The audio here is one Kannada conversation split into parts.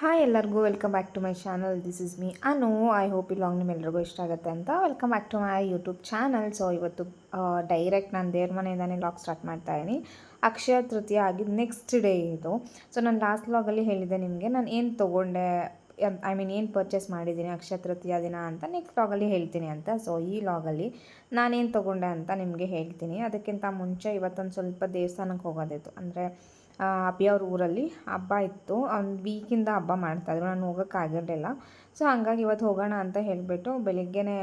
ಹಾಯ್ ಎಲ್ಲರಿಗೂ welcome back to my channel this is me Anu I hope ಈ ಲಾಂಗ್ ನಿಮ್ಮೆಲ್ಲರಿಗೂ ಇಷ್ಟ ಆಗುತ್ತೆ ಅಂತ. Welcome back to my YouTube channel so ಇವತ್ತು ಡೈರೆಕ್ಟ್ ನಾನು ದೇವ್ರ ಮನೆಯಿಂದಾನೆ ಲಾಗ್ ಸ್ಟಾರ್ಟ್ ಮಾಡ್ತಾ ಇದ್ದೀನಿ ಅಕ್ಷಯ ತೃತೀಯ ಆಗಿದ್ದು ನೆಕ್ಸ್ಟ್ ಡೇ ಇದು. ಸೊ ನಾನು ಲಾಸ್ಟ್ ಲಾಗಲ್ಲಿ ಹೇಳಿದ್ದೆ ನಿಮಗೆ. ನಾನು ಏನು ತೊಗೊಂಡೆ ಐ ಮೀನ್ ಏನು ಪರ್ಚೇಸ್ ಮಾಡಿದ್ದೀನಿ ಅಕ್ಷಯ ತೃತೀಯ ದಿನ ಅಂತ ನೆಕ್ಸ್ಟ್ ಲಾಗಲ್ಲಿ ಹೇಳ್ತೀನಿ ಅಂತ. ಸೊ ಈ ಲಾಗಲ್ಲಿ ನಾನೇನು ತೊಗೊಂಡೆ ಅಂತ ನಿಮಗೆ ಹೇಳ್ತೀನಿ. ಅದಕ್ಕಿಂತ ಮುಂಚೆ ಇವತ್ತೊಂದು ಸ್ವಲ್ಪ ದೇವಸ್ಥಾನಕ್ಕೆ ಹೋಗೋದಿತ್ತು. ಅಂದರೆ ಅಭಿಯವ್ರ ಊರಲ್ಲಿ ಹಬ್ಬ ಇತ್ತು. ಒಂದು ವೀಕಿಂದ ಹಬ್ಬ ಮಾಡ್ತಾಯಿದ್ರು ನಾನು ಹೋಗೋಕ್ಕಾಗಿರಲಿಲ್ಲ ಸೊ ಹಂಗಾಗಿ ಇವತ್ತು ಹೋಗೋಣ ಅಂತ ಹೇಳಿಬಿಟ್ಟು ಬೆಳಿಗ್ಗೆನೇ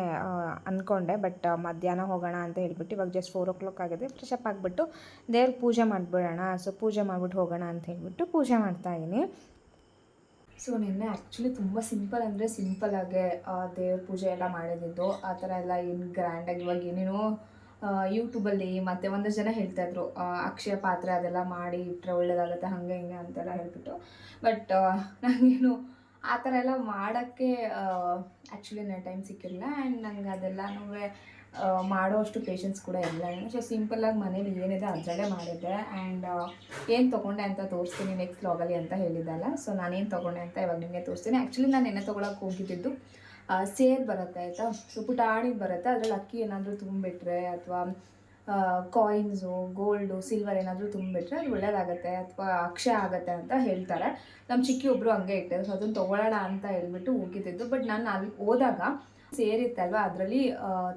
ಅಂದ್ಕೊಂಡೆ ಬಟ್ ಮಧ್ಯಾಹ್ನ ಹೋಗೋಣ ಅಂತ ಹೇಳಿಬಿಟ್ಟು ಇವಾಗ ಜಸ್ಟ್ ಫೋರ್ ಓ ಕ್ಲಾಕ್ ಆಗಿದೆ. ಫ್ರೆಶ್ ಅಪ್ ಆಗಿಬಿಟ್ಟು ದೇವ್ರ ಪೂಜೆ ಮಾಡಿಬಿಡೋಣ. ಸೊ ಪೂಜೆ ಮಾಡಿಬಿಟ್ಟು ಹೋಗೋಣ ಅಂತ ಹೇಳಿಬಿಟ್ಟು ಪೂಜೆ ಮಾಡ್ತಾಯಿದ್ದೀನಿ ಸೊ ನಿನ್ನೆ ಆ್ಯಕ್ಚುಲಿ ತುಂಬ ಸಿಂಪಲ್ ಅಂದರೆ ಸಿಂಪಲಾಗೆ ದೇವ್ರ ಪೂಜೆ ಎಲ್ಲ ಮಾಡಿದ್ದು. ಆ ಥರ ಎಲ್ಲ ಏನು ಗ್ರ್ಯಾಂಡಾಗಿ ಇವಾಗ ಏನೇನೋ ಯೂಟ್ಯೂಬಲ್ಲಿ ಮತ್ತೆ ಒಂದಷ್ಟು ಜನ ಹೇಳ್ತಾಯಿದ್ರು ಅಕ್ಷಯ ಪಾತ್ರೆ ಅದೆಲ್ಲ ಮಾಡಿ ಇಟ್ಟರೆ ಒಳ್ಳೇದಾಗುತ್ತೆ, ಹಾಗೆ ಹಿಂಗೆ ಅಂತೆಲ್ಲ ಹೇಳ್ಬಿಟ್ಟು. ಬಟ್ ನನಗೇನು ಆ ಥರ ಎಲ್ಲ ಮಾಡೋಕ್ಕೆ ಆ್ಯಕ್ಚುಲಿ ನನ್ನ ಟೈಮ್ ಸಿಕ್ಕಿರಲಿಲ್ಲ. ಆ್ಯಂಡ್ ನಂಗೆ ಅದೆಲ್ಲನೂ ಮಾಡೋ ಅಷ್ಟು ಪೇಷನ್ಸ್ ಕೂಡ ಇಲ್ಲ. ಸೊ ಸಿಂಪಲ್ಲಾಗಿ ಮನೇಲಿ ಏನಿದೆ ಅದರಲ್ಲೇ ಮಾಡಿದ್ದೆ. ಆ್ಯಂಡ್ ಏನು ತೊಗೊಂಡೆ ಅಂತ ತೋರಿಸ್ತೀನಿ ನೆಕ್ಸ್ಟ್ ಲಾಗಲ್ಲಿ ಅಂತ ಹೇಳಿದ್ದಲ್ಲ. ಸೊ ನಾನೇನು ತೊಗೊಂಡೆ ಅಂತ ಇವಾಗ ನಿಮಗೆ ತೋರಿಸ್ತೀನಿ. ಆ್ಯಕ್ಚುಲಿ ನಾನು ನೆನೆ ತೊಗೊಳಕ್ಕೆ ಹೋಗಿದ್ದಿದ್ದು ಸೇರ್ ಬರುತ್ತೆ, ಆಯಿತಾ? ಸೊ, ಪುಟಾಣಿ ಬರುತ್ತೆ. ಅದ್ರಲ್ಲಿ ಅಕ್ಕಿ ಏನಾದರೂ ತುಂಬಿಟ್ರೆ ಅಥವಾ ಕಾಯಿನ್ಸು ಗೋಲ್ಡು ಸಿಲ್ವರ್ ಏನಾದರೂ ತುಂಬಿಟ್ರೆ ಅದು ಒಳ್ಳೇದಾಗತ್ತೆ ಅಥವಾ ಅಕ್ಷಯ ಆಗುತ್ತೆ ಅಂತ ಹೇಳ್ತಾರೆ. ನಮ್ಮ ಚಿಕ್ಕಿ ಒಬ್ಬರು ಹಂಗೆ ಇಟ್ಟಿದ್ರು. ಸೊ, ಅದನ್ನು ತೊಗೊಳ್ಳೋಣ ಅಂತ ಹೇಳ್ಬಿಟ್ಟು ಹೋಗಿದ್ದಿದ್ದು. ಬಟ್ ನಾನು ಅಲ್ಲಿ ಹೋದಾಗ ಸೇರಿತ್ತಲ್ವ? ಅದರಲ್ಲಿ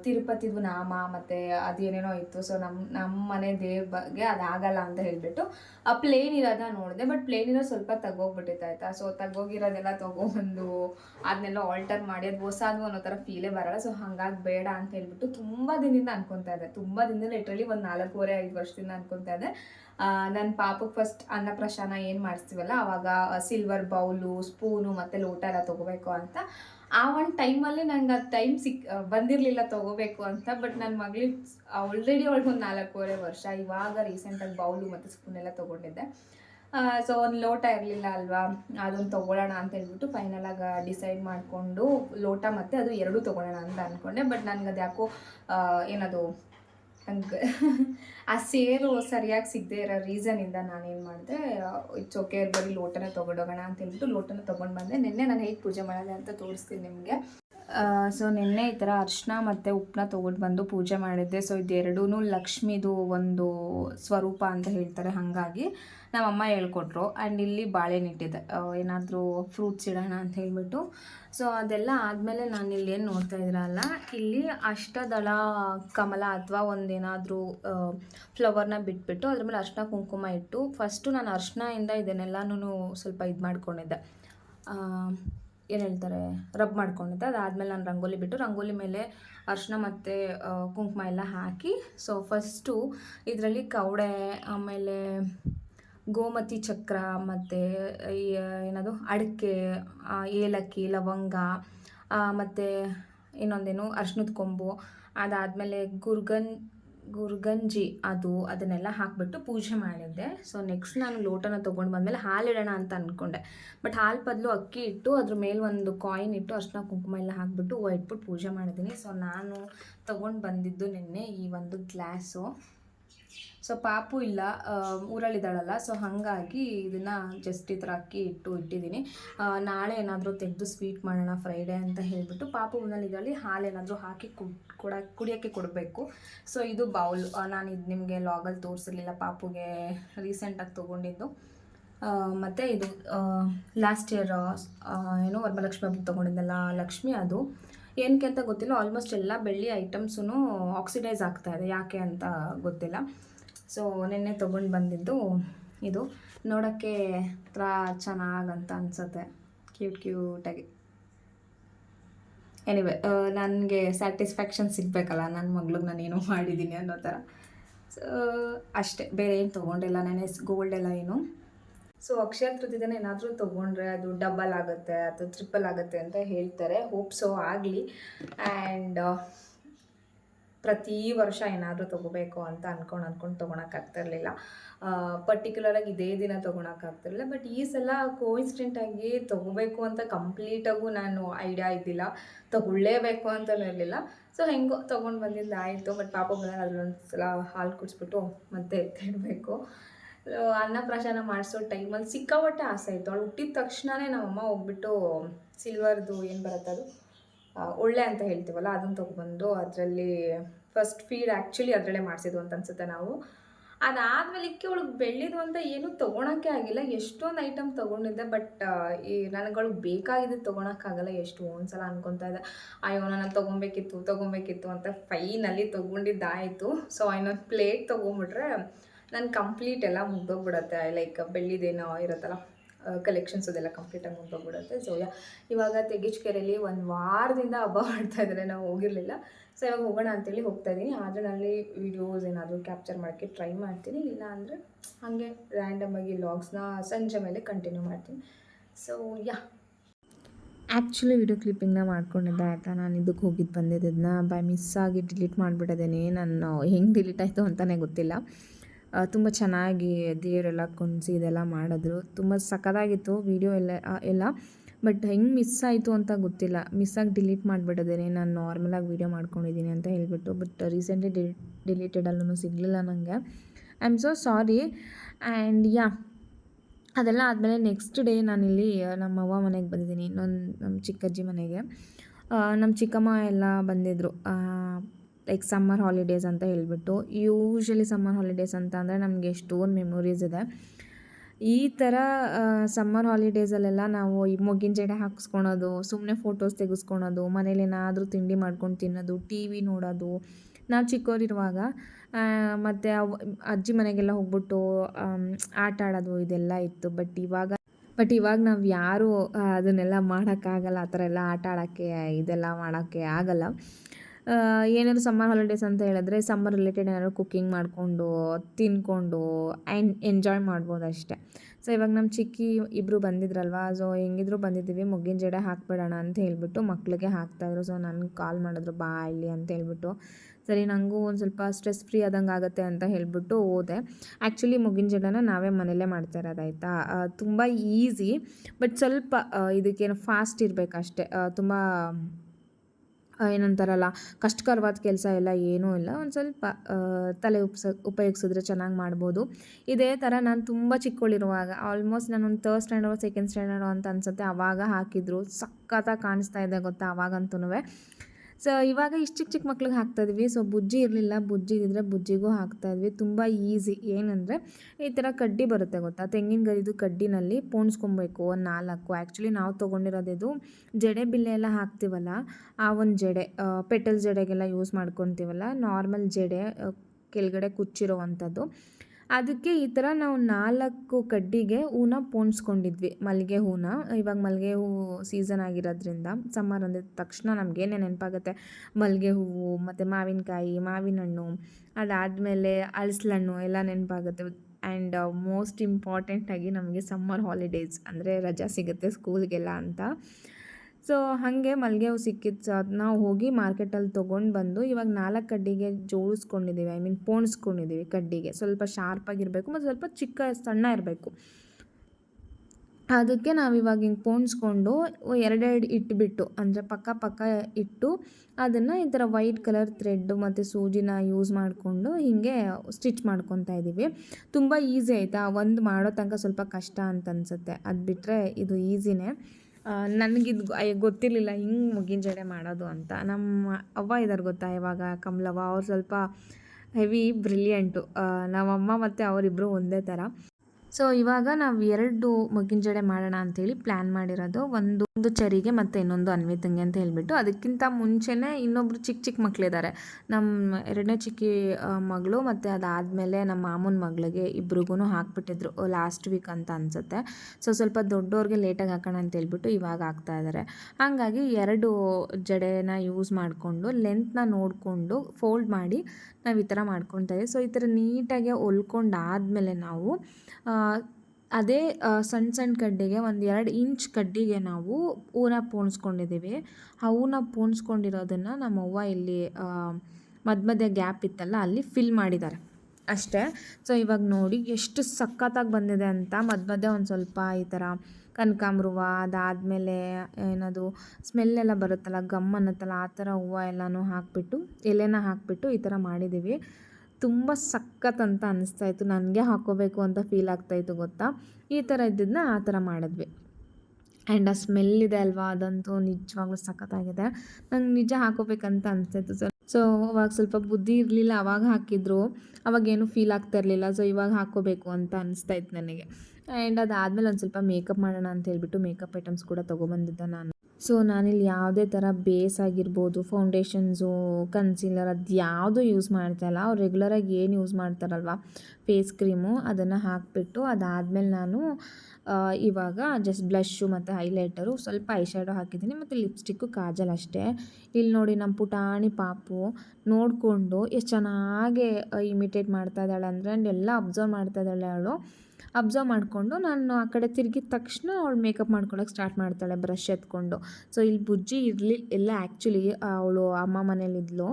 ತಿರುಪತಿದು ನಾಮ ಮತ್ತು ಅದೇನೇನೋ ಇತ್ತು. ಸೊ ನಮ್ಮ ನಮ್ಮ ಮನೆ ದೇವ್ರ ಬಗ್ಗೆ ಅದಾಗಲ್ಲ ಅಂತ ಹೇಳಿಬಿಟ್ಟು, ಆ ಪ್ಲೇನ್ ಇರೋದನ್ನ ನೋಡಿದೆ. ಬಟ್ ಪ್ಲೇನ್ ಇರೋ ಸ್ವಲ್ಪ ತಗೋಗ್ಬಿಟ್ಟಿತ್ತು ಆಯಿತಾ? ಸೊ ತಗೋಗಿರೋದೆಲ್ಲ ತಗೊಬಂದು ಅದನ್ನೆಲ್ಲ ಆಲ್ಟರ್ ಮಾಡಿ, ಅದು ಹೊಸದು ಅನ್ನೋ ಥರ ಫೀಲೇ ಬರಲ್ಲ. ಸೊ ಹಂಗಾಗಿ ಬೇಡ ಅಂತ ಹೇಳ್ಬಿಟ್ಟು ತುಂಬ ದಿನದಿಂದ ಅನ್ಕೊತಾ ಇದೆ ತುಂಬ ದಿನದಿಂದ ಲಿಟ್ರಲಿ ಒಂದು ನಾಲ್ಕೂವರೆ, ಐದು ವರ್ಷದಿಂದ ಅನ್ಕೊತಾ ಇದೆ ನನ್ನ ಪಾಪಕ್ಕೆ ಫಸ್ಟ್ ಅನ್ನಪ್ರಶಾನ ಏನು ಮಾಡಿಸ್ತೀವಲ್ಲ ಆವಾಗ ಸಿಲ್ವರ್ ಬೌಲು ಸ್ಪೂನು ಮತ್ತು ಲೋಟ ಎಲ್ಲ ತೊಗೋಬೇಕು ಅಂತ. ಆ ಒಂದು ಟೈಮಲ್ಲಿ ನಂಗೆ ಅದು ಟೈಮ್ ಸಿಕ್ ಬಂದಿರಲಿಲ್ಲ ತೊಗೋಬೇಕು ಅಂತ ಬಟ್ ನನ್ನ ಮಗಳಿಗೆ ಆಲ್ರೆಡಿ ಒಂದು ನಾಲ್ಕೂವರೆ ವರ್ಷ, ಇವಾಗ ರೀಸೆಂಟಾಗಿ ಬೌಲು ಮತ್ತು ಸ್ಪೂನ್ ಎಲ್ಲ ತೊಗೊಂಡಿದ್ದೆ. ಸೊ ಒಂದು ಲೋಟ ಇರಲಿಲ್ಲ ಅಲ್ವಾ, ಅದೊಂದು ತೊಗೊಳ್ಳೋಣ ಅಂತ ಹೇಳ್ಬಿಟ್ಟು ಫೈನಲಾಗಿ ಡಿಸೈಡ್ ಮಾಡಿಕೊಂಡು ಲೋಟ ಮತ್ತು ಅದು ಎರಡೂ ತೊಗೊಳ್ಳೋಣ ಅಂತ ಅಂದ್ಕೊಂಡೆ ಬಟ್ ನನಗೆ ಅದು ಯಾಕೋ ಏನದು ಹಂಗೆ ಆ ಸೇರು ಸರಿಯಾಗಿ ಸಿಗದೆ ಇರೋ ರೀಸನಿಂದ ನಾನೇನು ಮಾಡಿದೆ ಇಟ್ಸ್ ಓಕೆ ಬರೀ ಲೋಟನ ತೊಗೊಂಡೋಗೋಣ ಅಂತ ಹೇಳ್ಬಿಟ್ಟು ಲೋಟನ ತೊಗೊಂಡು ಬಂದೆ. ನಿನ್ನೆ ನಾನು ಹೇಗೆ ಪೂಜೆ ಮಾಡೋದೆ ಅಂತ ತೋರಿಸ್ತೀನಿ ನಿಮಗೆ. ಸೊ ನಿನ್ನೆ ಈ ಥರ ಅರ್ಶಿನ ಮತ್ತು ಉಪ್ಪನ್ನ ತೊಗೊಂಡು ಬಂದು ಪೂಜೆ ಮಾಡಿದ್ದೆ. ಸೊ ಇದೆರಡೂ ಲಕ್ಷ್ಮಿದು ಒಂದು ಸ್ವರೂಪ ಅಂತ ಹೇಳ್ತಾರೆ, ಹಾಗಾಗಿ ನಮ್ಮಮ್ಮ ಹೇಳ್ಕೊಟ್ರು. ಆ್ಯಂಡ್ ಇಲ್ಲಿ ಬಾಳೆನಿಟ್ಟಿದೆ. ಏನಾದರೂ ಫ್ರೂಟ್ಸ್ ಇಡೋಣ ಅಂತ ಹೇಳಿಬಿಟ್ಟು. ಸೊ ಅದೆಲ್ಲ ಆದಮೇಲೆ ನಾನು ಇಲ್ಲಿ ಏನು ನೋಡ್ತಾ ಇದ್ದೀರಲ್ಲ ಇಲ್ಲಿ ಅಷ್ಟದಳ ಕಮಲ ಅಥವಾ ಒಂದೇನಾದರೂ ಫ್ಲವರ್ನ ಬಿಟ್ಬಿಟ್ಟು ಅದ್ರ ಮೇಲೆ ಅರ್ಶಿನ ಕುಂಕುಮ ಇಟ್ಟು ಫಸ್ಟು ನಾನು ಅರ್ಶಿನ ಇದನ್ನೆಲ್ಲನೂ ಸ್ವಲ್ಪ ಇದು ಮಾಡ್ಕೊಂಡಿದ್ದೆ ಏನು ಹೇಳ್ತಾರೆ ರಬ್ ಮಾಡ್ಕೊಂಡಿದ್ದೆ ಅದಾದಮೇಲೆ ನಾನು ರಂಗೋಲಿ ಬಿಟ್ಟು, ರಂಗೋಲಿ ಮೇಲೆ ಅರಿಶಿನ ಮತ್ತು ಕುಂಕುಮ ಎಲ್ಲ ಹಾಕಿ ಸೊ ಫಸ್ಟು ಇದರಲ್ಲಿ ಕವಡೆ, ಆಮೇಲೆ ಗೋಮತಿ ಚಕ್ರ, ಮತ್ತು ಏನದು, ಅಡಿಕೆ ಏಲಕ್ಕಿ, ಲವಂಗ ಮತ್ತು ಇನ್ನೊಂದೇನು ಅರ್ಶಿನದ ಕೊಂಬು, ಅದಾದಮೇಲೆ ಗುರ್ಗನ್ ಗುರ್ಗಂಜಿ ಅದು ಅದನ್ನೆಲ್ಲ ಹಾಕಿಬಿಟ್ಟು ಪೂಜೆ ಮಾಡಿದ್ದೆ. ಸೊ ನೆಕ್ಸ್ಟ್ ನಾನು ಲೋಟನ ತೊಗೊಂಡು ಬಂದಮೇಲೆ ಹಾಲಿಡೋಣ ಅಂತ ಅಂದ್ಕೊಂಡೆ ಬಟ್ ಹಾಲು ಬದಲು ಅಕ್ಕಿ ಇಟ್ಟು ಅದ್ರ ಮೇಲೆ ಒಂದು ಕಾಯಿನ್ ಇಟ್ಟು ಅರ್ಶಿನ ಕುಂಕುಮ ಎಲ್ಲ ಹಾಕಿಬಿಟ್ಟು ಇಟ್ಬಿಟ್ಟು ಪೂಜೆ ಮಾಡಿದ್ದೀನಿ. ಸೊ ನಾನು ತೊಗೊಂಡು ಬಂದಿದ್ದು ನಿನ್ನೆ ಈ ಒಂದು ಗ್ಲಾಸು. ಸೊ ಪಾಪು ಇಲ್ಲ ಊರಲ್ಲಿದ್ದಾಳಲ್ಲ. ಸೊ ಹಾಗಾಗಿ ಇದನ್ನು ಜಸ್ಟ್ ಈ ಥರ ಅಕ್ಕಿ ಇಟ್ಟು ಇಟ್ಟಿದ್ದೀನಿ. ನಾಳೆ ಏನಾದರೂ ತೆಗೆದು ಸ್ವೀಟ್ ಮಾಡೋಣ ಫ್ರೈಡೇ ಅಂತ ಹೇಳಿಬಿಟ್ಟು ಪಾಪು ಇದರಲ್ಲಿ ಹಾಲು ಏನಾದರೂ ಹಾಕಿ ಕುಡ್, ಕೊಡ, ಕುಡಿಯೋಕ್ಕೆ ಕೊಡಬೇಕು. ಸೊ ಇದು ಬೌಲ್. ನಾನು ಇದು ನಿಮಗೆ ಲಾಗಲ್ಲಿ ತೋರಿಸಿರ್ಲಿಲ್ಲ. ಪಾಪುಗೆ ರೀಸೆಂಟಾಗಿ ತೊಗೊಂಡಿದ್ದು. ಮತ್ತು ಇದು ಲಾಸ್ಟ್ ಇಯರ್ ಏನು ವರಮಲಕ್ಷ್ಮಿ ಹಬ್ಬಕ್ಕೆ ತೊಗೊಂಡಿದ್ದಲ್ಲ, ಲಕ್ಷ್ಮಿ ಅದು. ಏನಕ್ಕೆ ಅಂತ ಗೊತ್ತಿಲ್ಲ. ಆಲ್ಮೋಸ್ಟ್ ಎಲ್ಲ ಬೆಳ್ಳಿ ಐಟಮ್ಸೂ ಆಕ್ಸಿಡೈಸ್ ಆಗ್ತಾ ಇದೆ. ಯಾಕೆ ಅಂತ ಗೊತ್ತಿಲ್ಲ. ಸೊ ನಿನ್ನೆ ತೊಗೊಂಡು ಬಂದಿದ್ದು ಇದು. ನೋಡೋಕ್ಕೆ ಥರ ಚೆನ್ನಾಗಂತ ಅನಿಸುತ್ತೆ. ಕ್ಯೂಟ್ ಕ್ಯೂಟಾಗಿ ಎನಿವೆ ನನಗೆ ಸ್ಯಾಟಿಸ್ಫ್ಯಾಕ್ಷನ್ ಸಿಗಬೇಕಲ್ಲ. ನನ್ನ ಮಗ್ಳಿಗೆ ನಾನು ಏನೋ ಮಾಡಿದ್ದೀನಿ ಅನ್ನೋ ಥರ ಸೊ ಅಷ್ಟೇ. ಬೇರೆ ಏನು ತೊಗೊಂಡಿಲ್ಲ. ನಾನೇ ಗೋಲ್ಡ್ ಎಲ್ಲ ಏನು. ಸೊ ಅಕ್ಷಯ ತೃತೀಯನ ಏನಾದರೂ ತೊಗೊಂಡ್ರೆ ಅದು ಡಬಲ್ ಆಗುತ್ತೆ ಅಥವಾ ಟ್ರಿಪಲ್ ಆಗುತ್ತೆ ಅಂತ ಹೇಳ್ತಾರೆ. ಹೋಪ್ ಸೊ ಆಗಲಿ. ಆ್ಯಂಡ್ ಪ್ರತಿ ವರ್ಷ ಏನಾದರೂ ತೊಗೋಬೇಕು ಅಂತ ಅಂದ್ಕೊಂಡು ಅಂದ್ಕೊಂಡು ತೊಗೊಳಕ್ಕಾಗ್ತಿರ್ಲಿಲ್ಲ ಪರ್ಟಿಕ್ಯುಲರಾಗಿ ಇದೇ ದಿನ ತೊಗೊಳಕ್ಕಾಗ್ತಿರಲಿಲ್ಲ ಬಟ್ ಈ ಸಲ ಕೋಇನ್ಸಿಡೆಂಟಾಗಿ ತೊಗೋಬೇಕು ಅಂತ ಕಂಪ್ಲೀಟಾಗೂ ನಾನು ಐಡಿಯಾ ಇದ್ದಿಲ್ಲ. ತೊಗೊಳ್ಳೇಬೇಕು ಅಂತಲೂ ಇರಲಿಲ್ಲ. ಸೊ ಹೆಂಗೋ ತೊಗೊಂಡು ಬಂದಿದ್ದು ಆಯಿತು. ಬಟ್ ಪಾಪ ಬಂದಾಗ ಅಲ್ಲೊಂದು ಸಲ ಹಾಲು ಕುಡಿಸ್ಬಿಟ್ಟು ಮತ್ತೆ ಎತ್ತಿಡಬೇಕು ಅನ್ನಪ್ರಾಶನ ಮಾಡಿಸೋ ಟೈಮಲ್ಲಿ ಸಿಕ್ಕಾಪಟ್ಟೆ ಆಸೆ ಇತ್ತು. ಅವಳು ಹುಟ್ಟಿದ ತಕ್ಷಣವೇ ನಮ್ಮಮ್ಮ ಹೋಗ್ಬಿಟ್ಟು ಸಿಲ್ವರ್ದು ಏನು ಬರುತ್ತೆ ಅದು? ಒಳ್ಳೆ ಅಂತ ಹೇಳ್ತೀವಲ್ಲ, ಅದನ್ನು ತೊಗೊಬಂದು ಅದರಲ್ಲಿ ಫಸ್ಟ್ ಫೀಡ್ ಆ್ಯಕ್ಚುಲಿ ಅದರಲ್ಲೇ ಮಾಡಿಸಿದ್ದು ಅಂತ ಅನ್ಸುತ್ತೆ ನಾವು. ಅದಾದ್ಮೇಲೆ ಇಕ್ಕೆ ಅವಳಿಗೆ ಬೆಳ್ಳಿದು ಅಂತ ಏನೂ ತೊಗೊಳಕ್ಕೆ ಆಗಿಲ್ಲ. ಎಷ್ಟೊಂದು ಐಟಮ್ ತೊಗೊಂಡಿದ್ದೆ ಬಟ್ ಈ ನನಗಳಿಗೆ ಬೇಕಾಗಿದ್ದು ತೊಗೊಳಕ್ಕಾಗಲ್ಲ, ಎಷ್ಟು ಒಂದ್ಸಲ ಅನ್ಕೊತಾ ಇದ್ದೆ. ಅಯ್ಯೋ ನಾನು ತೊಗೊಬೇಕಿತ್ತು ತೊಗೊಬೇಕಿತ್ತು ಅಂತ ಫೈನಲ್ಲಿ ತೊಗೊಂಡಿದ್ದಾಯಿತು. ಸೊ ಇನ್ನೊಂದು ಪ್ಲೇಟ್ ತೊಗೊಂಬಿಟ್ರೆ ನಾನು ಕಂಪ್ಲೀಟ್ ಎಲ್ಲ ಮುಗ್ದೋಗ್ಬಿಡತ್ತೆ. ಲೈಕ್ ಬೆಳ್ಳಿದೇನೋ ಇರುತ್ತಲ್ಲ ಕಲೆಕ್ಷನ್ಸ್ ಅದೆಲ್ಲ ಕಂಪ್ಲೀಟಾಗಿ ಮುಗ್ದೋಗ್ಬಿಡುತ್ತೆ. ಸೊ ಯಾ ಇವಾಗ ತೆಗಿಚ್ಕೆರೆಯಲ್ಲಿ ಒಂದು ವಾರದಿಂದ ಹಬ್ಬ ಮಾಡ್ತಾ ಇದ್ದಾರೆ. ನಾವು ಹೋಗಿರಲಿಲ್ಲ. ಸೊ ಇವಾಗ ಹೋಗೋಣ ಅಂತೇಳಿ ಹೋಗ್ತಾ ಇದ್ದೀನಿ ಆದರೆ ನಲ್ಲಿ ವೀಡಿಯೋಸ್ ಏನಾದರೂ ಕ್ಯಾಪ್ಚರ್ ಮಾಡೋಕ್ಕೆ ಟ್ರೈ ಮಾಡ್ತೀನಿ. ಇಲ್ಲ ಅಂದರೆ ಹಾಗೆ ರ್ಯಾಂಡಮಾಗಿ ಲಾಗ್ಸ್ನ ಸಂಜೆ ಮೇಲೆ ಕಂಟಿನ್ಯೂ ಮಾಡ್ತೀನಿ. ಸೊ ಯಾ ಆ್ಯಕ್ಚುಲಿ ವಿಡಿಯೋ ಕ್ಲಿಪ್ಪಿಂಗ್ನ ಮಾಡ್ಕೊಂಡಿದ್ದೆ ಆಯಿತಾ? ನಾನು ಇದಕ್ಕೆ ಹೋಗಿದ್ದು ಬಂದಿದ್ದನ್ನ ಬೈ ಮಿಸ್ ಆಗಿ ಡಿಲೀಟ್ ಮಾಡಿಬಿಟ್ಟಿದ್ದೀನಿ ನಾನು ಹೆಂಗೆ ಡಿಲೀಟ್ ಆಯಿತು ಅಂತಲೇ ಗೊತ್ತಿಲ್ಲ. ತುಂಬ ಚೆನ್ನಾಗಿ ದೇವರೆಲ್ಲ ಕುಣಿಸಿ ಇದೆಲ್ಲ ಮಾಡಿದ್ರು. ತುಂಬ ಸಖತ್ತಾಗಿತ್ತು ವೀಡಿಯೋ ಎಲ್ಲ ಎಲ್ಲ. ಬಟ್ ಹೆಂಗೆ ಮಿಸ್ ಆಯಿತು ಅಂತ ಗೊತ್ತಿಲ್ಲ. ಮಿಸ್ ಆಗಿ ಡಿಲೀಟ್ ಮಾಡಿಬಿಟ್ಟಿದ್ದೇನೆ. ನಾನು ನಾರ್ಮಲಾಗಿ ವೀಡಿಯೋ ಮಾಡ್ಕೊಂಡಿದ್ದೀನಿ ಅಂತ ಹೇಳಿಬಿಟ್ಟು ಬಟ್ ರೀಸೆಂಟ್ಲಿ ಡಿಲೀಟೆಡ್ ಡಿಲೀಟೆಡಲ್ಲೂ ಸಿಗಲಿಲ್ಲ ನನಗೆ I am so sorry and ya ಅದೆಲ್ಲ ಆದಮೇಲೆ ನೆಕ್ಸ್ಟ್ ಡೇ ನಾನಿಲ್ಲಿ ನಮ್ಮ ಅವ್ವ ಮನೆಗೆ ಬಂದಿದ್ದೀನಿ. ಇನ್ನೊಂದು ನಮ್ಮ ಚಿಕ್ಕಜ್ಜಿ ಮನೆಗೆ. ನಮ್ಮ ಚಿಕ್ಕಮ್ಮ ಎಲ್ಲ ಬಂದಿದ್ದರು ಲೈಕ್ ಸಮ್ಮರ್ ಹಾಲಿಡೇಸ್ ಅಂತ ಹೇಳಿಬಿಟ್ಟು ಯೂಶ್ವಲಿ ಸಮ್ಮರ್ ಹಾಲಿಡೇಸ್ ಅಂತ ಅಂದರೆ ನಮಗೆ ಎಷ್ಟೊಂದು ಮೆಮೊರೀಸ್ ಇದೆ. ಈ ಥರ ಸಮ್ಮರ್ ಹಾಲಿಡೇಸಲ್ಲೆಲ್ಲ ನಾವು ಈ ಮೊಗ್ಗಿನ ಜಡೆ ಹಾಕಿಸ್ಕೊಳೋದು ಸುಮ್ಮನೆ ಫೋಟೋಸ್ ತೆಗೆಸ್ಕೊಳೋದು, ಮನೇಲಿ ಏನಾದರೂ ತಿಂಡಿ ಮಾಡ್ಕೊಂಡು ತಿನ್ನೋದು ಟಿ ವಿ ನೋಡೋದು, ನಾವು ಚಿಕ್ಕವರಿರುವಾಗ ಮತ್ತು ಅಜ್ಜಿ ಮನೆಗೆಲ್ಲ ಹೋಗ್ಬಿಟ್ಟು ಆಟ ಆಡೋದು ಇದೆಲ್ಲ ಇತ್ತು. ಬಟ್ ಇವಾಗ ಬಟ್ ಇವಾಗ ನಾವು ಯಾರೂ ಅದನ್ನೆಲ್ಲ ಮಾಡೋಕ್ಕಾಗಲ್ಲ, ಆ ಥರ ಎಲ್ಲ ಆಟ ಆಡೋಕ್ಕೆ, ಇದೆಲ್ಲ ಮಾಡೋಕ್ಕೆ ಆಗಲ್ಲ. ಏನಾದ್ರು ಸಮ್ಮರ್ ಹಾಲಿಡೇಸ್ ಅಂತ ಹೇಳಿದ್ರೆ ಸಮ್ಮರ್ ರಿಲೇಟೆಡ್ ಏನಾದರೂ ಕುಕ್ಕಿಂಗ್ ಮಾಡಿಕೊಂಡು, ತಿನ್ಕೊಂಡು ಆ್ಯಂಡ್ ಎಂಜಾಯ್ ಮಾಡ್ಬೋದು ಅಷ್ಟೇ. ಸೊ ಇವಾಗ ನಮ್ಮ ಚಿಕ್ಕಿ ಇಬ್ಬರು ಬಂದಿದ್ರಲ್ವಾ ಸೊ ಹೆಂಗಿದ್ರು ಬಂದಿದ್ದೀವಿ ಮುಗ್ಗಿನ ಜಡೆ ಹಾಕ್ಬಿಡೋಣ ಅಂತ ಹೇಳ್ಬಿಟ್ಟು ಮಕ್ಳಿಗೆ ಹಾಕ್ತಾಯಿದ್ರು ಸೊ ನನಗೆ ಕಾಲ್ ಮಾಡಿದ್ರು, ಬಾ ಇಲ್ಲಿ ಅಂತ ಹೇಳ್ಬಿಟ್ಟು. ಸರಿ ನನಗೂ ಒಂದು ಸ್ವಲ್ಪ ಸ್ಟ್ರೆಸ್ ಫ್ರೀ ಆದಂಗೆ ಆಗುತ್ತೆ ಅಂತ ಹೇಳ್ಬಿಟ್ಟು ಹೋದೆ. ಆ್ಯಕ್ಚುಲಿ ಮುಗಿನ ಜಡನ ನಾವೇ ಮನೆಯಲ್ಲೇ ಮಾಡ್ತಾ ಇರೋದಾಯ್ತಾ ತುಂಬ ಈಸಿ ಬಟ್ ಸ್ವಲ್ಪ ಇದಕ್ಕೇನು ಫಾಸ್ಟ್ ಇರಬೇಕಷ್ಟೆ. ತುಂಬ ಏನಂತಾರಲ್ಲ, ಕಷ್ಟಕರವಾದ ಕೆಲಸ ಎಲ್ಲ ಏನೂ ಇಲ್ಲ. ಒಂದು ಸ್ವಲ್ಪ ತಲೆ ಉಪ್ಸ, ಉಪಯೋಗಿಸಿದ್ರೆ ಚೆನ್ನಾಗಿ ಮಾಡ್ಬೋದು. ಇದೇ ಥರ ನಾನು ತುಂಬ ಚಿಕ್ಕವಳಿರುವಾಗ ಆಲ್ಮೋಸ್ಟ್ ನಾನು ಒಂದು ತರ್ಡ್ ಸ್ಟ್ಯಾಂಡರ್ಡ್ ಸೆಕೆಂಡ್ ಸ್ಟ್ಯಾಂಡರ್ಡ್ ಅಂತ ಅನ್ಸುತ್ತೆ ಆವಾಗ ಹಾಕಿದ್ರು. ಸಖತ್ತಾಗಿ ಕಾಣಿಸ್ತಾ ಇದೆ ಗೊತ್ತಾ ಅವಾಗಂತೂ ಸೊ ಇವಾಗ ಇಷ್ಟು ಚಿಕ್ಕ ಚಿಕ್ಕ ಮಕ್ಳಿಗೆ ಹಾಕ್ತಾಯಿದ್ವಿ ಸೊ ಬುಜ್ಜಿ ಇರಲಿಲ್ಲ. ಬುಜ್ಜಿ ಇದ್ದರೆ ಬುಜ್ಜಿಗೂ ಹಾಕ್ತಾಯಿದ್ವಿ ತುಂಬ ಈಸಿ. ಏನಂದರೆ, ಈ ಥರ ಕಡ್ಡಿ ಬರುತ್ತೆ ಗೊತ್ತಾ? ತೆಂಗಿನ ಗರಿದು ಕಡ್ಡಿನಲ್ಲಿ ಪೋಣಿಸ್ಕೊಬೇಕು. ಒಂದು ನಾಲ್ಕು. ಆ್ಯಕ್ಚುಲಿ ನಾವು ತೊಗೊಂಡಿರೋದಿದು ಜಡೆ ಬಿಲ್ಲೆ ಎಲ್ಲ ಹಾಕ್ತೀವಲ್ಲ, ಆ ಒಂದು ಜಡೆ ಪೆಟಲ್ ಜಡೆಗೆಲ್ಲ ಯೂಸ್ ಮಾಡ್ಕೊತೀವಲ್ಲ ನಾರ್ಮಲ್ ಜಡೆ ಕೆಳಗಡೆ ಕುಚ್ಚಿರೋ ಅಂಥದ್ದು ಅದಕ್ಕೆ ಈ ಥರ ನಾವು ನಾಲ್ಕು ಕಡ್ಡಿಗೆ ಹೂನ ಪೋಣಿಸ್ಕೊಂಡಿದ್ವಿ. ಮಲ್ಲಿಗೆ ಹೂನ. ಇವಾಗ ಮಲ್ಲಿಗೆ ಹೂವು ಸೀಸನ್ ಆಗಿರೋದ್ರಿಂದ ಸಮ್ಮರ್ ಅಂದಿದ ತಕ್ಷಣ ನಮಗೇನೆ ನೆನಪಾಗುತ್ತೆ. ಮಲ್ಲಿಗೆ ಹೂವು, ಮತ್ತು ಮಾವಿನಕಾಯಿ ಮಾವಿನ ಹಣ್ಣು ಅದಾದಮೇಲೆ ಹಣ್ಣು ಎಲ್ಲ ನೆನಪಾಗುತ್ತೆ. ಆ್ಯಂಡ್ ಮೋಸ್ಟ್ ಇಂಪಾರ್ಟೆಂಟಾಗಿ ನಮಗೆ ಸಮ್ಮರ್ ಹಾಲಿಡೇಸ್ ಅಂದರೆ ರಜಾ ಸಿಗುತ್ತೆ ಸ್ಕೂಲ್ಗೆಲ್ಲ ಅಂತ. ಸೊ ಹಾಗೆ ಮಲ್ಲಿಗೆ ಹೂ ಸಿಕ್ಕಿತ್ತು ಸೊ ನಾವು ಹೋಗಿ ಮಾರ್ಕೆಟಲ್ಲಿ ತೊಗೊಂಡು ಬಂದು ಇವಾಗ ನಾಲ್ಕು ಕಡ್ಡಿಗೆ ಜೋಡಿಸ್ಕೊಂಡಿದ್ದೀವಿ. I mean ಪೋಣಿಸ್ಕೊಂಡಿದ್ದೀವಿ ಕಡ್ಡಿಗೆ. ಸ್ವಲ್ಪ ಶಾರ್ಪಾಗಿರಬೇಕು ಮತ್ತು ಸ್ವಲ್ಪ ಚಿಕ್ಕ, ಸಣ್ಣ ಇರಬೇಕು. ಅದಕ್ಕೆ ನಾವು ಇವಾಗ ಹಿಂಗೆ ಪೋಣಿಸ್ಕೊಂಡು ಎರಡೆರಡು ಇಟ್ಬಿಟ್ಟು, ಅಂದರೆ ಪಕ್ಕ ಪಕ್ಕ ಇಟ್ಟು ಅದನ್ನು ಈ ಥರ ವೈಟ್ ಕಲರ್ ಥ್ರೆಡ್ಡು ಮತ್ತು ಸೂಜಿನ ಯೂಸ್ ಮಾಡಿಕೊಂಡು ಹೀಗೆ ಸ್ಟಿಚ್ ಮಾಡ್ಕೊತಾ ಇದ್ದೀವಿ. ತುಂಬ ಈಸಿ ಆಯಿತಾ? ಒಂದು ಮಾಡೋ ತನಕ ಸ್ವಲ್ಪ ಕಷ್ಟ ಅಂತ ಅನಿಸುತ್ತೆ. ಅದು ಬಿಟ್ಟರೆ ಇದು ಈಸಿನೇ ನನಗಿದು ಗೊತ್ತಿರಲಿಲ್ಲ, ಹಿಂಗೆ ಮುಗಿನ ಜಡೆ ಮಾಡೋದು ಅಂತ. ನಮ್ಮ ಅವ್ವ ಇದ್ದಾರೆ ಗೊತ್ತಾ ಇವಾಗ, ಕಮಲವ್ವ, ಅವ್ರು ಸ್ವಲ್ಪ ಹೆವಿ ಬ್ರಿಲಿಯಂಟು. ನಮ್ಮಮ್ಮ ಮತ್ತು ಅವರಿಬ್ಬರು ಒಂದೇ ಥರ. ಸೊ, ಇವಾಗ ನಾವು ಎರಡು ಮಗ್ಗಿನ ಜಡೆ ಮಾಡೋಣ ಅಂಥೇಳಿ ಪ್ಲ್ಯಾನ್ ಮಾಡಿರೋದು. ಒಂದು ಒಂದು ಚರಿಗೆ ಮತ್ತು ಇನ್ನೊಂದು ಅನ್ವಿತಂಗೆ ಅಂತ ಹೇಳಿಬಿಟ್ಟು ಅದಕ್ಕಿಂತ ಮುಂಚೆನೇ ಇನ್ನೊಬ್ರು ಚಿಕ್ಕ ಚಿಕ್ಕ ಮಕ್ಕಳಿದ್ದಾರೆ ನಮ್ಮ ಎರಡನೇ ಚಿಕ್ಕಿ ಮಗಳು ಮತ್ತು ಅದಾದಮೇಲೆ ನಮ್ಮ ಮಾಮೂನ ಮಗಳಿಗೆ ಇಬ್ರಿಗೂ ಹಾಕ್ಬಿಟ್ಟಿದ್ರು ಲಾಸ್ಟ್ ವೀಕ್ ಅಂತ ಅನಿಸುತ್ತೆ. ಸೊ ಸ್ವಲ್ಪ ದೊಡ್ಡವ್ರಿಗೆ ಲೇಟಾಗಿ ಹಾಕೋಣ ಅಂತ ಹೇಳ್ಬಿಟ್ಟು ಇವಾಗ ಹಾಕ್ತಾ ಇದ್ದಾರೆ ಹಾಗಾಗಿ ಎರಡು ಜಡೆನ ಯೂಸ್ ಮಾಡಿಕೊಂಡು ಲೆಂತ್ನ ನೋಡಿಕೊಂಡು ಫೋಲ್ಡ್ ಮಾಡಿ ನಾವು ಈ ಥರ ಮಾಡ್ಕೊತಾ ಇದ್ದೀವಿ ಸೊ ಈ ಥರ ನೀಟಾಗಿ ಹೊಲ್ಕೊಂಡಾದ್ಮೇಲೆ ನಾವು ಅದೇ ಸಣ್ಣ ಸಣ್ಣ ಕಡ್ಡಿಗೆ ಒಂದು ಎರಡು ಇಂಚ್ ಕಡ್ಡಿಗೆ ನಾವು ಹೂನ ಪೋಣಿಸ್ಕೊಂಡಿದ್ದೀವಿ ಆ ಹೂನ ಪೋಣಿಸ್ಕೊಂಡಿರೋದನ್ನು ನಮ್ಮವ್ವ ಇಲ್ಲಿ ಮಧ್ಯ ಮಧ್ಯ ಗ್ಯಾಪ್ ಇತ್ತಲ್ಲ, ಅಲ್ಲಿ ಫಿಲ್ ಮಾಡಿದ್ದಾರೆ ಅಷ್ಟೇ. ಸೊ, ಇವಾಗ ನೋಡಿ ಎಷ್ಟು ಸಖತ್ತಾಗಿ ಬಂದಿದೆ ಅಂತ ಮಧ್ಯ ಮಧ್ಯ ಒಂದು ಸ್ವಲ್ಪ ಈ ಥರ ಕನಕಾಂಬ್ರುವ, ಅದಾದಮೇಲೆ ಏನದು ಸ್ಮೆಲ್ ಎಲ್ಲ ಬರುತ್ತಲ್ಲ ಗಮ್ ಅನ್ನತ್ತಲ್ಲ, ಆ ಥರ ಹೂವು ಎಲ್ಲನೂ ಹಾಕಿಬಿಟ್ಟು, ಎಲೆನ ಹಾಕಿಬಿಟ್ಟು ಈ ಥರ ಮಾಡಿದ್ದೀವಿ ತುಂಬ ಸಖತ್ ಅಂತ ಅನ್ನಿಸ್ತಾ ಇತ್ತು ನನಗೆ ಹಾಕೋಬೇಕು ಅಂತ ಫೀಲ್ ಆಗ್ತಾಯಿತ್ತು ಗೊತ್ತಾ? ಈ ಥರ ಇದ್ದಿದ್ದನ್ನ ಆ ಥರ ಮಾಡಿದ್ವಿ. ಆ್ಯಂಡ್ ಆ ಸ್ಮೆಲ್ ಇದೆ ಅಲ್ವಾ? ಅದಂತೂ ನಿಜವಾಗ್ಲೂ ಸಖತ್ತಾಗಿದೆ. ನಂಗೆ ನಿಜ ಹಾಕೋಬೇಕಂತ ಅನಿಸ್ತಾಯಿತ್ತು. ಸರ್ ಸೊ ಅವಾಗ ಸ್ವಲ್ಪ ಬುದ್ಧಿ ಇರಲಿಲ್ಲ. ಅವಾಗ ಹಾಕಿದ್ರು. ಅವಾಗೇನು ಫೀಲ್ ಆಗ್ತಾ ಇರಲಿಲ್ಲ. ಸೊ ಇವಾಗ ಹಾಕೋಬೇಕು ಅಂತ ಅನಿಸ್ತಾ ಇತ್ತು ನನಗೆ. ಆ್ಯಂಡ್ ಅದಾದಮೇಲೆ ಒಂದು ಸ್ವಲ್ಪ ಮೇಕಪ್ ಮಾಡೋಣ ಅಂತ ಹೇಳ್ಬಿಟ್ಟು ಮೇಕಪ್ ಐಟಮ್ಸ್ ಕೂಡ ತೊಗೊಬಂದಿದ್ದೆ ನಾನು. ಸೊ ನಾನಿಲ್ಲಿ ಯಾವುದೇ ಥರ ಬೇಸ್ ಆಗಿರ್ಬೋದು ಫೌಂಡೇಶನ್ಸು ಕನ್ಸೀಲರ್ ಅದು ಯಾವುದೂ ಯೂಸ್ ಮಾಡ್ತಾಯಿಲ್ಲ ಅವ್ರು ರೆಗ್ಯುಲರಾಗಿ ಏನು ಯೂಸ್ ಮಾಡ್ತಾರಲ್ವ, ಫೇಸ್ ಕ್ರೀಮು ಅದನ್ನು ಹಾಕಿಬಿಟ್ಟು ಅದಾದಮೇಲೆ ನಾನು ಇವಾಗ ಜಸ್ಟ್ ಬ್ಲಷು ಮತ್ತು ಹೈಲೈಟರು ಸ್ವಲ್ಪ ಐ ಶ್ಯಾಡೋ ಹಾಕಿದ್ದೀನಿ ಮತ್ತು ಲಿಪ್ಸ್ಟಿಕ್ಕು ಕಾಜಲ್ ಅಷ್ಟೇ. ಇಲ್ಲಿ ನೋಡಿ ನಮ್ಮ ಪುಟಾಣಿ ಪಾಪು ನೋಡಿಕೊಂಡು ಎಷ್ಟು ಚೆನ್ನಾಗೆ ಇಮಿಟೇಟ್ ಮಾಡ್ತಾ ಇದ್ದಾಳೆ ಅಂದರೆ ಆ್ಯಂಡ್ ಎಲ್ಲ ಅಬ್ಸರ್ವ್ ಮಾಡ್ತಾ ಇದ್ದಾಳೆ ಅವಳು. ಅಬ್ಸರ್ವ್ ಮಾಡಿಕೊಂಡು ನಾನು ಆ ಕಡೆ ತಿರುಗಿದ ತಕ್ಷಣ ಅವಳು ಮೇಕಪ್ ಮಾಡ್ಕೊಳ್ಳೋಕೆ ಸ್ಟಾರ್ಟ್ ಮಾಡ್ತಾಳೆ ಬ್ರಷ್ ಎತ್ಕೊಂಡು. ಸೊ ಇಲ್ಲಿ ಬುಜ್ಜಿ ಇರಲಿ, ಎಲ್ಲ ಆ್ಯಕ್ಚುಲಿ ಅವಳು ಅಮ್ಮ ಮನೇಲಿದ್ಲು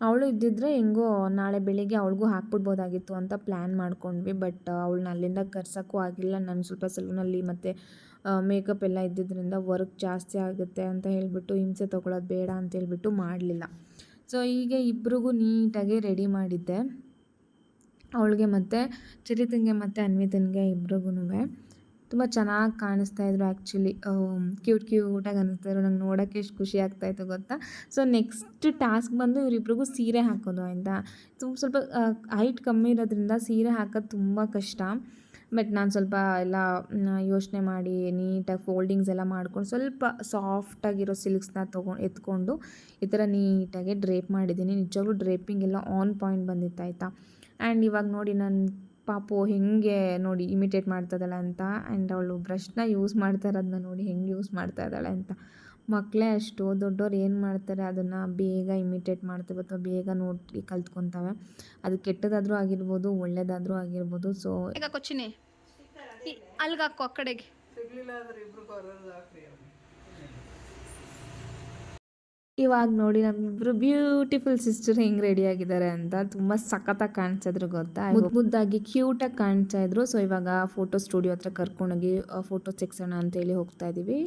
ಅವಳು ಇದ್ದಿದ್ರೆ ಹೆಂಗೋ ನಾಳೆ ಬೆಳಿಗ್ಗೆ ಅವಳಿಗೂ ಹಾಕ್ಬಿಡ್ಬೋದಾಗಿತ್ತು ಅಂತ ಪ್ಲ್ಯಾನ್ ಮಾಡ್ಕೊಂಡ್ವಿ. ಬಟ್ ಅವಳನ್ನ ಅಲ್ಲಿಂದ ಕರ್ಸೋಕ್ಕೂ ಆಗಿಲ್ಲ. ನಾನು ಸ್ವಲ್ಪ ಸಲೂನಲ್ಲಿ ಮತ್ತು ಮೇಕಪ್ ಎಲ್ಲ ಇದ್ದಿದ್ದರಿಂದ ವರ್ಕ್ ಜಾಸ್ತಿ ಆಗುತ್ತೆ ಅಂತ ಹೇಳಿಬಿಟ್ಟು ಹಿಂಸೆ ತೊಗೊಳೋದು ಬೇಡ ಅಂತ ಹೇಳ್ಬಿಟ್ಟು ಮಾಡಲಿಲ್ಲ. ಸೊ ಹೀಗೆ ಇಬ್ರಿಗೂ ನೀಟಾಗಿ ರೆಡಿ ಮಾಡಿದ್ದೆ. ಅವಳಿಗೆ ಮತ್ತು, ಚರಿತಂಗೆ ಮತ್ತು ಅನ್ವಿತನಿಗೆ ಇಬ್ರಿಗೂ ತುಂಬ ಚೆನ್ನಾಗಿ ಕಾಣಿಸ್ತಾ ಇದ್ರು ಆ್ಯಕ್ಚುಲಿ ಕ್ಯೂಟ್ ಕ್ಯೂಟಾಗಿ ಅನ್ನಿಸ್ತಾ ಇದ್ರು. ನಂಗೆ ನೋಡೋಕ್ಕೆ ಎಷ್ಟು ಖುಷಿ ಆಗ್ತಾಯಿತ್ತು ಗೊತ್ತಾ? ಸೊ ನೆಕ್ಸ್ಟ್ ಟಾಸ್ಕ್ ಬಂದು ಇವರಿಬ್ರಿಗೂ ಸೀರೆ ಹಾಕೋದು ಆಯಿತಾ? ತುಂಬ ಸ್ವಲ್ಪ ಹೈಟ್ ಕಮ್ಮಿ ಇರೋದ್ರಿಂದ ಸೀರೆ ಹಾಕೋದು ತುಂಬ ಕಷ್ಟ. ಬಟ್ ನಾನು ಸ್ವಲ್ಪ ಎಲ್ಲ ಯೋಚನೆ ಮಾಡಿ ನೀಟಾಗಿ ಫೋಲ್ಡಿಂಗ್ಸ್ ಎಲ್ಲ ಮಾಡ್ಕೊಂಡು ಸ್ವಲ್ಪ ಸಾಫ್ಟಾಗಿರೋ ಸಿಲ್ಕ್ಸ್ನ ತೊಗೊಂಡು ಎತ್ಕೊಂಡು ಈ ಥರ ನೀಟಾಗಿ ಡ್ರೇಪ್ ಮಾಡಿದ್ದೀನಿ. ನಿಜವಾಗ್ಲೂ ಡ್ರೇಪಿಂಗ್ ಎಲ್ಲ ಆನ್ ಪಾಯಿಂಟ್ ಬಂದಿತ್ತು ಆ್ಯಂಡ್ ಇವಾಗ ನೋಡಿ ನನ್ನ ಪಾಪು ಹೆಂಗೆ ನೋಡಿ ಇಮಿಟೇಟ್ ಮಾಡ್ತಾಯಿದ್ದಾಳೆ ಅಂತ ಆ್ಯಂಡ್ ಅವಳು ಬ್ರಷ್ನ ಯೂಸ್ ಮಾಡ್ತಾ ಇರೋದನ್ನ ನೋಡಿ ಹೆಂಗೆ ಯೂಸ್ ಮಾಡ್ತಾ ಇದ್ದಾಳೆ ಅಂತ. ಮಕ್ಕಳೇ ಅಷ್ಟು ದೊಡ್ಡವ್ರು ಏನು ಮಾಡ್ತಾರೆ ಅದನ್ನು ಬೇಗ ಇಮಿಟೇಟ್ ಮಾಡ್ತವೆ ಅಥವಾ ಬೇಗ ನೋಡಿ ಕಲ್ತ್ಕೊತಾವೆ ಅದು ಕೆಟ್ಟದಾದರೂ ಆಗಿರ್ಬೋದು ಒಳ್ಳೆಯದಾದರೂ ಆಗಿರ್ಬೋದು ಸೊ ಈಗ ಕೊಚ್ಚಿನಿ? ಅಲ್ಗಾಕೋ ಆ ಕಡೆಗೆ. ಇವಾಗ ನೋಡಿ ನಮ್ಮಿಬ್ರು ಬ್ಯೂಟಿಫುಲ್ ಸಿಸ್ಟರ್ ಹೆಂಗ್ ರೆಡಿ ಆಗಿದ್ದಾರೆ ಅಂತ ತುಂಬಾ ಸಖತ್ತಾಗಿ ಇದ್ರು ಗೊತ್ತಾ? ಮುದ್ದಾಗಿ ಕ್ಯೂಟ್ ಆಗಿ ಕಾಣಿಸ್ತಾ ಇದ್ರು ಸೊ ಇವಾಗ ಫೋಟೋ ಸ್ಟುಡಿಯೋ ಹತ್ರ ಕರ್ಕೊಂಡೋಗಿ ಫೋಟೋ ತೆಗ್ಸೋಣ ಅಂತ ಹೇಳಿ ಹೋಗ್ತಾ ಇದೀವಿ.